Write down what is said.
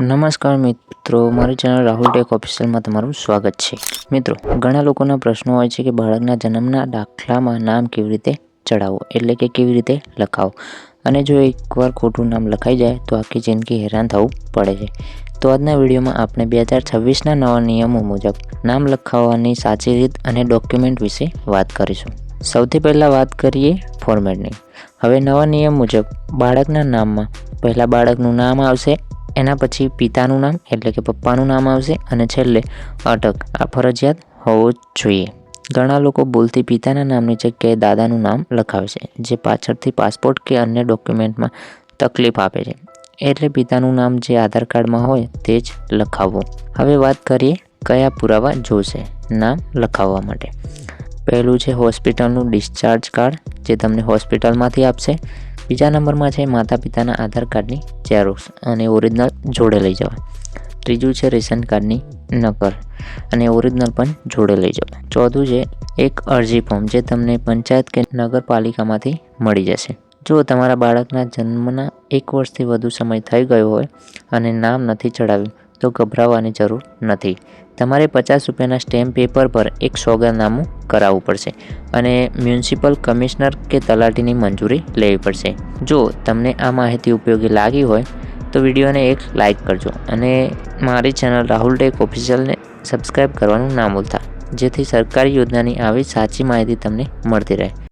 નમસ્કાર મિત્રો, મારી ચેનલ રાહુલ ટેક ઓફિશિયલમાં તમારું સ્વાગત છે. મિત્રો, ઘણા લોકોના પ્રશ્નો હોય છે કે બાળકના જન્મના દાખલામાં નામ કેવી રીતે ચડાવવું એટલે કે કેવી રીતે લખાવો? અને જો એકવાર ખોટું નામ લખાઈ જાય, તો આખી જિંદગી હેરાન થવું પડે છે. તો આજના વિડીયોમાં આપણે બે હજાર છવ્વીસના નવા નિયમો મુજબ નામ લખાવવાની સાચી રીત અને ડોક્યુમેન્ટ વિશે વાત કરીશું. સૌથી પહેલાં વાત કરીએ ફોર્મેટની હવે નવા નિયમ મુજબ બાળકના નામમાં પહેલાં બાળકનું નામ આવશે એના પછી પિતાનું નામ, એટલે કે પપ્પાનું નામ આવશે અને છેલ્લે અટક. આ ફરજિયાત હોવું જોઈએ. ઘણા લોકો ભૂલથી પિતાના નામની જગ્યાએ દાદાનું નામ લખાવે છે, જે પાછળથી પાસપોર્ટ કે અન્ય ડોક્યુમેન્ટમાં તકલીફ આપે છે. એટલે પિતાનું નામ જે આધાર કાર્ડમાં હોય તે જ લખાવવું. હવે વાત કરીએ કયા પુરાવા જોશે નામ લખાવવા માટે. પહેલું છે હોસ્પિટલનું ડિસ્ચાર્જ કાર્ડ, જે તમને હોસ્પિટલમાંથી આપશે. બીજા નંબરમાં છે માતા પિતાના આધાર કાર્ડની ઝેરોક્સ અને ઓરિજિનલ જોડે લઈ જવા. ત્રીજું છે રેશન કાર્ડની નકલ અને ઓરિજિનલ પણ જોડે લઈ જવા. ચોથું છે એક અરજી ફોર્મ જે તમને પંચાયત કે નગરપાલિકામાંથી મળી જશે. જો તમારા બાળકના જન્મના એક વર્ષથી વધુ સમય થઈ ગયો હોય અને નામ નથી ચડાવ્યું તો ગભરાવાની જરૂર નથી. તમારે પચાસ રૂપિયાના સ્ટેમ્પ પેપર પર એક સોગંદનામું કરાવવું પડશે અને મ્યુનિસિપલ કમિશનર કે તલાટીની મંજૂરી લેવી પડશે. જો તમને આ માહિતી ઉપયોગી લાગી હોય, તો વિડીયોને એક લાઇક કરજો અને મારી ચેનલ રાહુલ ટેક ઓફિશિયલને સબસ્ક્રાઈબ કરવાનું ના ભૂલતા, જેથી સરકારી યોજનાની આવી સાચી માહિતી તમને મળતી રહે.